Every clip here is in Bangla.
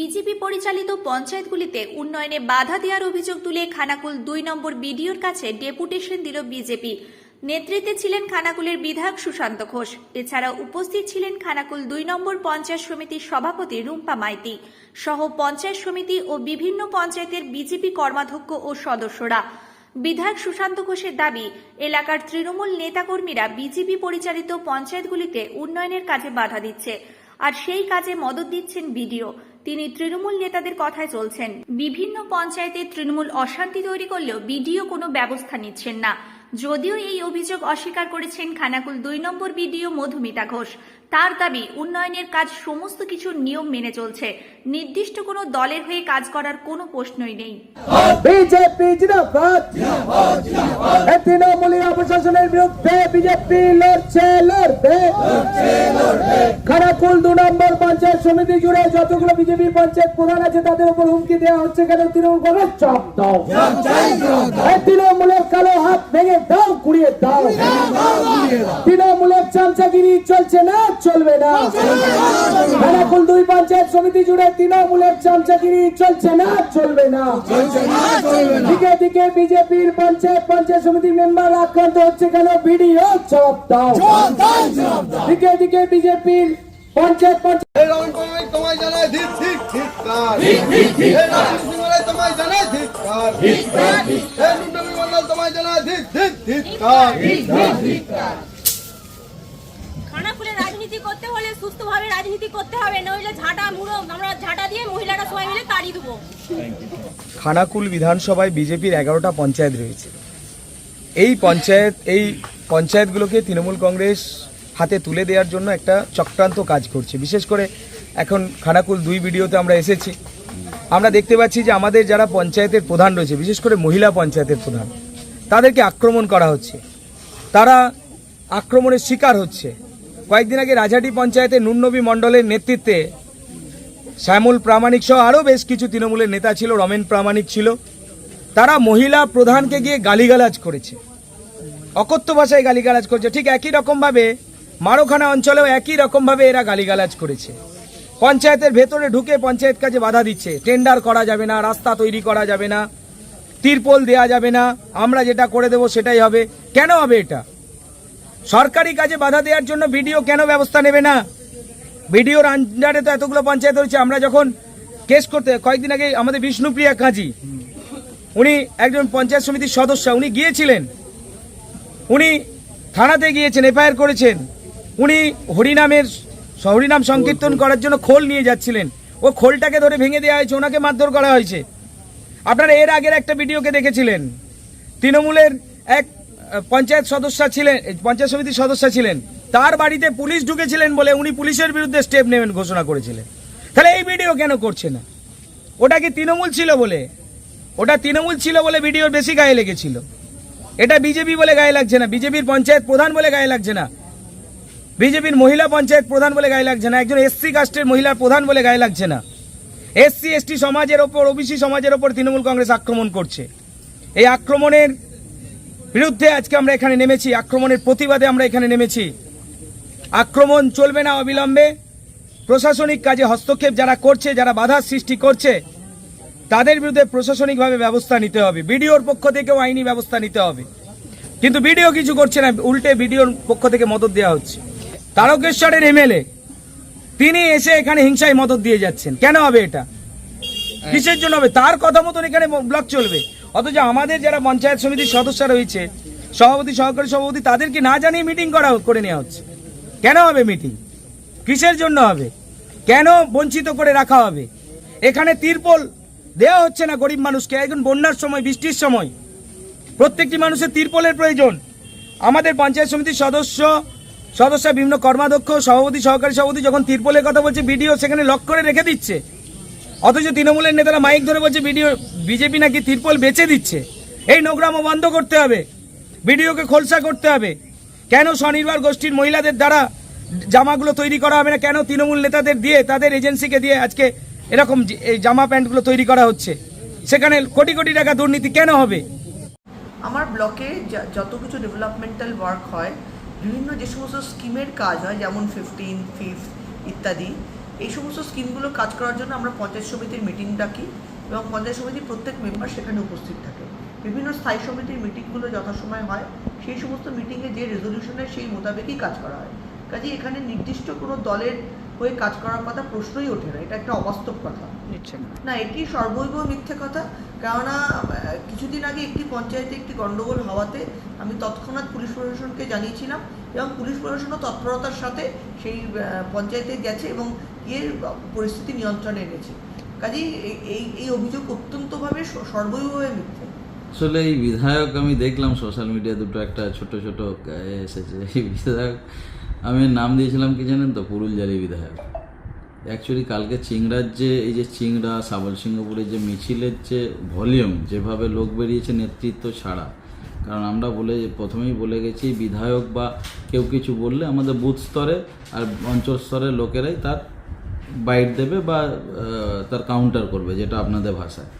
বিজেপি পরিচালিত পঞ্চায়েতগুলিতে উন্নয়নে বাধা দেওয়ার অভিযোগ তুলে খানাকুল দুই নম্বর বিডিওর কাছে ডেপুটেশন দিল বিজেপি। নেতৃত্বে ছিলেন খানাকুলের বিধায়ক সুশান্ত ঘোষ। এছাড়া উপস্থিত ছিলেন খানাকুল দুই নম্বর পঞ্চায়েত সমিতির সভাপতি রুম্পা মাইতি সহ পঞ্চায়েত সমিতি ও বিভিন্ন পঞ্চায়েতের বিজেপি কর্মাধ্যক্ষ ও সদস্যরা। বিধায়ক সুশান্ত ঘোষের দাবি, এলাকার তৃণমূল নেতাকর্মীরা বিজেপি পরিচালিত পঞ্চায়েতগুলিতে উন্নয়নের কাজে বাধা দিচ্ছে। আর সেই কাজে মদত দিচ্ছেন বিডিও। তিনি তৃণমূল নেতাদের কথায় চলছেন। বিভিন্ন পঞ্চায়েতে তৃণমূল অশান্তি তৈরি করলেও বিডিও কোনো ব্যবস্থা নিচ্ছেন না। যদিও এই অভিযোগ অস্বীকার করেছেন খানাকুল দুই নম্বর বিডিও মধুমিতা ঘোষ। তার দাবি উন্নয়নের কাজ সমস্ত কিছুর নিয়ম মেনে চলছে। নির্দিষ্ট কোনো দলের হয়ে কাজ করার কোনো প্রশ্নই নেই। বিজেপি জিন্দাবাদ। এই প্রশাসনের বিরুদ্ধে বিজেপি লড়ছে লড়বে। খানাকুল দু নম্বর পঞ্চায়েত সমিতি জুড়ে যতগুলো বিজেপি পঞ্চায়েত প্রধান আছে তাদের উপর হুমকি দেওয়া হচ্ছে কেন? তৃণমূল কংগ্রেস চাপ দাও। তৃণমূলের কালো হাত ভেঙে দাও। কুড়িয়ে দাও। তৃণমূলের চামচাগিরি চলছে না। চলবে না। খানাকুল দুই পঞ্চায়েত সমিতি জুড়ে তৃণমূলের চামচাগিরি চলছে না চলবে না। দিকে দিকে বিজেপির পঞ্চায়েত পঞ্চায়েত সমিতির মেম্বার আক্রান্ত হচ্ছে কেন? ভিডিও জবাব দাও। দিকে দিকে বিজেপির পঞ্চায়েত পঞ্চায়েত তোমায় জানায় ধিক ধিক ধিক্কার এই তোমায় জানায় ধিক্কার এই লুন্ডবি তোমায় জানায় ধিক ধিক ধিক্কার খানাকুলে রাজনীতি করতে হলে সুস্থভাবে রাজনীতি করতে হবে, নইলে ঝাঁটা মুড়ো, আমরা ঝাঁটা দিয়ে মহিলারা সবাই মিলে তাড়ি দেবো। খানাকুল বিধানসভায় বিজেপির এগারোটা পঞ্চায়েত রয়েছে। এই পঞ্চায়েত, এই পঞ্চায়েতগুলোকে তৃণমূল কংগ্রেস হাতে তুলে দেওয়ার জন্য একটা চক্রান্ত কাজ করছে। বিশেষ করে এখন খানাকুল দুই ভিডিওতে আমরা এসেছি। আমরা দেখতে পাচ্ছি যে আমাদের যারা পঞ্চায়েতের প্রধান রয়েছে, বিশেষ করে মহিলা পঞ্চায়েতের প্রধান, তাদেরকে আক্রমণ করা হচ্ছে। তারা আক্রমণের শিকার হচ্ছে। কয়েকদিন আগে রাজাটি পঞ্চায়েতের নুননবী মণ্ডলের নেতৃত্বে শ্যামল প্রামাণিক সহ আরও বেশ কিছু তৃণমূলের নেতা ছিল, রমেন প্রামাণিক ছিল। তারা মহিলা প্রধানকে গিয়ে গালিগালাজ করেছে। অকথ্য ভাষায় গালিগালাজ করেছে। ঠিক একই রকমভাবে মারোখানা অঞ্চলেও একই রকমভাবে এরা গালিগালাজ করেছে। পঞ্চায়েতের ভেতরে ঢুকে পঞ্চায়েত কাজে বাধা দিচ্ছে। টেন্ডার করা যাবে না, রাস্তা তৈরি করা যাবে না, তিরপল দেয়া যাবে না, আমরা যেটা করে দেব সেটাই হবে। কেন হবে এটা? সরকারি কাজে বাধা দেওয়ার জন্য ভিডিও কেন ব্যবস্থা নেবে না? ভিডিওর আন্ডারে তো এতগুলো পঞ্চায়েত রয়েছে, আমরা যখন কেস করতে, কয়েকদিন আগে আমাদের বিষ্ণুপ্রিয়া কাজী, উনি একজন পঞ্চায়েত সমিতির সদস্য, উনি গিয়েছিলেন। উনি থানাতে গিয়েছেন, এফআইআর করেছেন। উনি হরিনামের, হরিনাম সংকীর্তন করার জন্য খোল নিয়ে যাচ্ছিলেন। ও খোলটাকে ধরে ভেঙে দেওয়া হয়েছে, ওনাকে মারধর করা হয়েছে। আপনারা এর আগের একটা ভিডিওকে দেখেছিলেন। তৃণমূলের এক পঞ্চায়েত সদস্য ছিলেন, পঞ্চায়েত সমিতির সদস্য ছিলেন। তার বাড়িতে পুলিশ ঢুকেছিলেন বলে উনি পুলিশের বিরুদ্ধে স্টেপ নেবেন ঘোষণা করেছিলেন। তাহলে এই ভিডিও কেন করছে না? ওটা কি তৃণমূল ছিল বলে? ওটা তৃণমূল ছিল বলে ভিডিওর বেশি গায়ে লেগেছিল। এটা বিজেপি বলে গায়ে লাগছে না, বিজেপির পঞ্চায়েত প্রধান বলে গায়ে লাগছে না। বিজেপির মহিলা পঞ্চায়েত প্রধান বলে গায়ে লাগছে না, একজন এসসি কাস্টের মহিলা প্রধান বলে গায়ে লাগছে না। এসসি, এসটি সমাজের ওপর, ওবিসি সমাজের ওপর তৃণমূল কংগ্রেস আক্রমণ করছে। এই আক্রমণের বিরুদ্ধে আজকে আমরা এখানে নেমেছি, আক্রমণের প্রতিবাদে আমরা এখানে নেমেছি। আক্রমণ চলবে না অবিলম্বে। প্রশাসনিক কাজে হস্তক্ষেপ যারা করছে, যারা বাধার সৃষ্টি করছে, তাদের বিরুদ্ধে প্রশাসনিকভাবে ব্যবস্থা নিতে হবে। বিডিওর পক্ষ থেকেও আইনি ব্যবস্থা নিতে হবে। কিন্তু বিডিও কিছু করছে না, উল্টে বিডিওর পক্ষ থেকে মদত দেওয়া হচ্ছে। তারকেশ্বরের এমএলএ, তিনি এসে এখানে হিংসায় মদত দিয়ে যাচ্ছেন। কেন হবে এটা? কিসের জন্য হবে? তার কথা মতন এখানে ব্লক চলবে। অথচ আমাদের যারা পঞ্চায়েত সমিতির সদস্য রয়েছে, সভাপতি, সহকারী সভাপতি, তাদেরকে না জানিয়ে মিটিং করা করে নেওয়া হচ্ছে। কেন হবে মিটিং কিসের জন্য হবে? কেন বঞ্চিত করে রাখা হবে? এখানে তিরপল দেওয়া হচ্ছে না গরিব মানুষকে। এখন বন্যার সময়, বৃষ্টির সময়। প্রত্যেকটি মানুষের তিরপলের প্রয়োজন। আমাদের পঞ্চায়েত সমিতির সদস্য সদস্য বিভিন্ন কর্মাধ্যক্ষ, সভাপতি, সহকারী সভাপতি যখন তিরপলের কথা বলছে ভিডিও সেখানে লক করে রেখে দিচ্ছে। অথচ তৃণমূলের নেতারা মাইক ধরে বলছে ভিডিও বিজেপি নাকি তিরপল বেচে দিচ্ছে। এই নোংরামো বন্ধ করতে হবে। ভিডিওকে খোলসা করতে হবে। কেন স্বনির্ভর গোষ্ঠীর মহিলাদের দ্বারা জামাগুলো তৈরি করা হবে না? কেন তৃণমূল নেতাদের দিয়ে, তাদের এজেন্সিকে দিয়ে আজকে এরকম এই জামা প্যান্টগুলো তৈরি করা হচ্ছে? সেখানে কোটি কোটি টাকা দুর্নীতি কেন হবে? আমার ব্লকে যত কিছু ডেভেলপমেন্টাল ওয়ার্ক হয়, বিভিন্ন যে সমস্ত স্কিমের কাজ হয়, যেমন ফিফটিন ফিফথ ইত্যাদি এই সমস্ত স্কিমগুলো কাজ করার জন্য আমরা পঞ্চায়েত সমিতির মিটিং ডাকি এবং পঞ্চায়েত সমিতির প্রত্যেক মেম্বার সেখানে উপস্থিত থাকে। বিভিন্ন স্থায়ী সমিতির মিটিংগুলো যথাসময় হয়। সেই সমস্ত মিটিংয়ে যে রেজলিউশনের সেই মোতাবেকই কাজ করা হয়। কাজে এখানে নির্দিষ্ট কোনো দলের হয়ে কাজ করার কথা প্রশ্নই ওঠে না। এটা একটা অবাস্তব কথা। না। এটি সর্বৈব মিথ্যে কথা। কেননা কিছুদিন আগে একটি পঞ্চায়েতে একটি গন্ডগোল হওয়াতে আমি তৎক্ষণাৎ পুলিশ প্রশাসনকে জানিয়েছিলাম এবং পুলিশ প্রশাসনও তৎপরতার সাথে সেই পঞ্চায়েতে গেছে এবং গিয়ে পরিস্থিতি নিয়ন্ত্রণে এনেছে। কাজেই এই- এই অভিযোগ অত্যন্তভাবে সর্বৈবভাবে মিথ্যে। আসলে এই বিধায়ক, আমি দেখলাম সোশ্যাল মিডিয়া দুটো একটা ছোট ছোট এসেছে। এই বিধায়ক, আমি নাম দিয়েছিলাম কি জানেন তো? পুরুলজালি বিধায়ক। অ্যাকচুয়ালি কালকে চিংড়ার যে, এই যে চিংড়া সাবল সিংহপুরের যে মিছিলের যে ভলিউম যেভাবে লোক বেরিয়েছে নেতৃত্ব ছাড়া। কারণ আমরা বলে, প্রথমেই বলে গেছি, বিধায়ক বা কেউ কিছু বললে আমাদের বুথ স্তরে আর অঞ্চল স্তরের লোকেরাই তার বাইট দেবে বা তার কাউন্টার করবে, যেটা আপনাদের ভাষায়।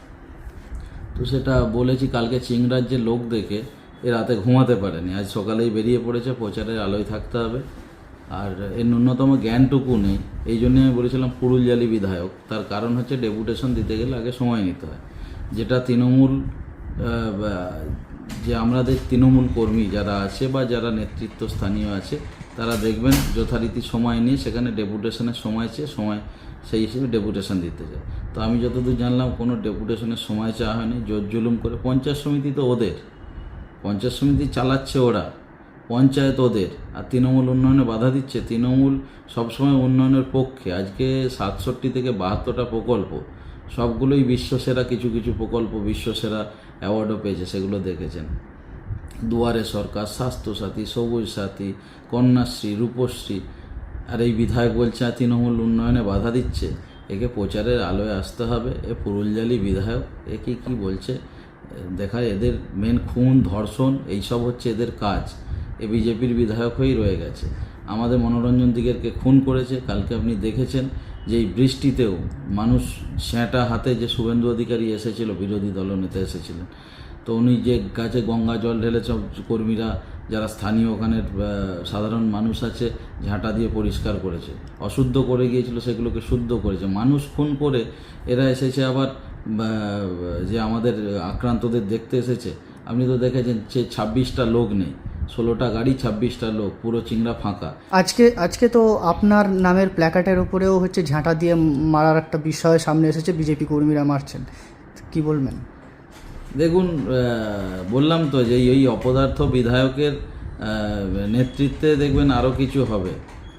তো সেটা বলেছি, কালকে চিংড়ার যে লোক দেখে, এ রাতে ঘুমাতে পারেনি। আজ সকালেই বেরিয়ে পড়েছে, প্রচারের আলোয় থাকতে হবে। আর এর ন্যূনতম জ্ঞানটুকু নেই। এই জন্য আমি বলেছিলাম পুরুলজালি বিধায়ক। তার কারণ হচ্ছে, ডেপুটেশন দিতে গেলে আগে সময় নিতে হয়। যেটা তৃণমূল যে আমাদের তৃণমূল কর্মী যারা আছে বা যারা নেতৃত্ব স্থানীয় আছে তারা দেখবেন যথারীতি সময় নিয়ে সেখানে ডেপুটেশনের সময় চেয়ে সময় সেই হিসেবে ডেপুটেশন দিতে চায় তো আমি যতদূর জানলাম কোনো ডেপুটেশনের সময় চাওয়া হয়নি, জোর জুলুম করে পঞ্চায়েত সমিতি তো ওদের। পঞ্চায়েত সমিতি চালাচ্ছে ওরা, পঞ্চায়েত ওদের। আর তৃণমূল উন্নয়নে বাধা দিচ্ছে। তৃণমূল সবসময় উন্নয়নের পক্ষে। আজকে সাতষট্টি থেকে বাহাত্তরটা প্রকল্প, সবগুলোই বিশ্বসেরা, কিছু কিছু প্রকল্প বিশ্বসেরা অ্যাওয়ার্ডও পেয়েছে, সেগুলো দেখেছেন। দুয়ারে সরকার, স্বাস্থ্যসাথী সবুজ সাথী কন্যাশ্রী, রূপশ্রী, আর এই বিধায়ক বলছে তৃণমূল উন্নয়নে বাধা দিচ্ছে। একে প্রচারের আলোয় আসতে হবে। এ পুরুলজালি বিধায়ক, এ কি, কী বলছে? দেখা, এদের মেন খুন, ধর্ষণ, এইসব হচ্ছে এদের কাজ। এ বিজেপির বিধায়ক হয়েই রয়ে গেছে। আমাদের মনোরঞ্জন দিগেরকে খুন করেছে, কালকে আপনি দেখেছেন যে এই বৃষ্টিতেও মানুষ স্যাঁটা হাতে যে শুভেন্দু অধিকারী এসেছিল, বিরোধী দলনেতা এসেছিলেন তো উনি যে গাছে গঙ্গা জল ঢেলে সব কর্মীরা, যারা স্থানীয় ওখানের সাধারণ মানুষ আছে, ঝাঁটা দিয়ে পরিষ্কার করেছে। অশুদ্ধ করে গিয়েছিল, সেগুলোকে শুদ্ধ করেছে। মানুষ খুন করে এরা এসেছে আবার যে আমাদের আক্রান্তদের দেখতে এসেছে। আপনি তো দেখেছেন যে ছাব্বিশটা লোক নেই। ষোলোটা গাড়ি, ছাব্বিশটা লোক, পুরো চিংড়া ফাঁকা। আজকে আজকে তো আপনার নামের প্ল্যাকার্ডের উপরেও হচ্ছে ঝাঁটা দিয়ে মারার একটা বিষয় সামনে এসেছে, বিজেপি কর্মীরা মারছেন। কি বলবেন? দেখুন বললাম তো যে এই অপদার্থ বিধায়কের নেতৃত্বে দেখবেন আরও কিছু হবে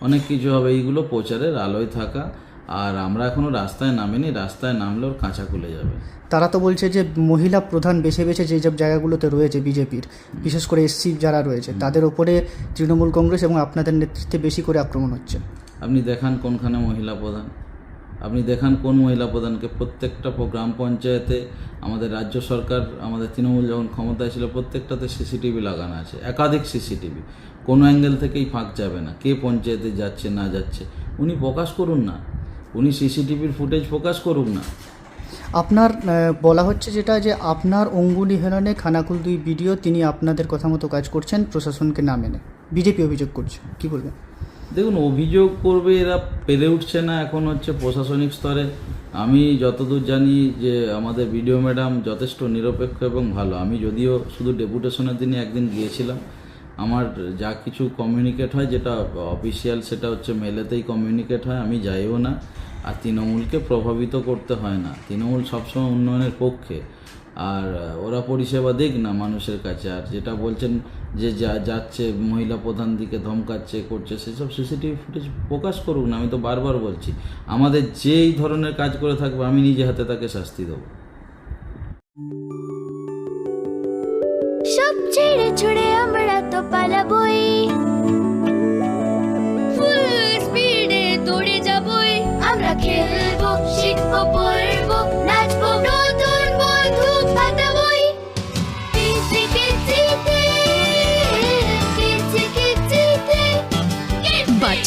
অনেক কিছু হবে। এইগুলো প্রচারের আলোয় থাকা আর আমরা এখনও রাস্তায় নামিনি রাস্তায় নামলে ওর কাঁচা খুলে যাবে। তারা তো বলছে যে মহিলা প্রধান বেছে বেছে যে সব জায়গাগুলোতে রয়েছে বিজেপির বিশেষ করে এসসি যারা রয়েছে তাদের ওপরে তৃণমূল কংগ্রেস এবং আপনাদের নেতৃত্বে বেশি করে আক্রমণ হচ্ছে। আপনি দেখান কোনখানে মহিলা প্রধান। আপনি দেখান কোন মহিলা প্রধানকে প্রত্যেকটা গ্রাম পঞ্চায়েতে, আমাদের রাজ্য সরকার, আমাদের তৃণমূল যখন ক্ষমতায় ছিল, প্রত্যেকটাতে সিসিটিভি লাগানো আছে, একাধিক সিসিটিভি। কোনো অ্যাঙ্গেল থেকেই ফাঁক যাবে না, কে পঞ্চায়েতে যাচ্ছে, না যাচ্ছে। উনি প্রকাশ করুন না। উনি সিসিটিভির ফুটেজ প্রকাশ করুন না। আপনার বলা হচ্ছে যেটা যে আপনার অঙ্গুলি হেলনে খানাকুল দুই ভিডিও তিনি আপনাদের কথা মতো কাজ করছেন প্রশাসনকে না মেনে। বিজেপি অভিযোগ করছে, কি বলবেন? দেখুন, অভিযোগ করবে এরা, পেরে উঠছে না এখন হচ্ছে প্রশাসনিক স্তরে। আমি যতদূর জানি যে আমাদের বিডিও ম্যাডাম যথেষ্ট নিরপেক্ষ এবং ভালো। আমি যদিও শুধু ডেপুটেশনের দিনে একদিন গিয়েছিলাম। আমার যা কিছু কমিউনিকেট হয়, যেটা অফিসিয়াল সেটা হচ্ছে মেলেতেই কমিউনিকেট হয়। আমি যাইও না। আর তৃণমূলকে প্রভাবিত করতে হয় না। তৃণমূল সবসময় উন্নয়নের পক্ষে। আর ওরা পরিষেবা দিক না মানুষের কাছে। আর যেটা বলছেন যে যা, যাচ্ছে, মহিলা প্রধান দিকে ধমকাচ্ছে, করছে, সেসব সিসিটিভি ফুটেজ প্রকাশ করুক না, আমি তো বারবার বলছি। আমাদের যেই ধরনের কাজ করে থাকবে, আমি নিজে হাতে তাকে শাস্তি দেবো। সব ছেড়ে ছুড়ে আমরা তো পালাবই।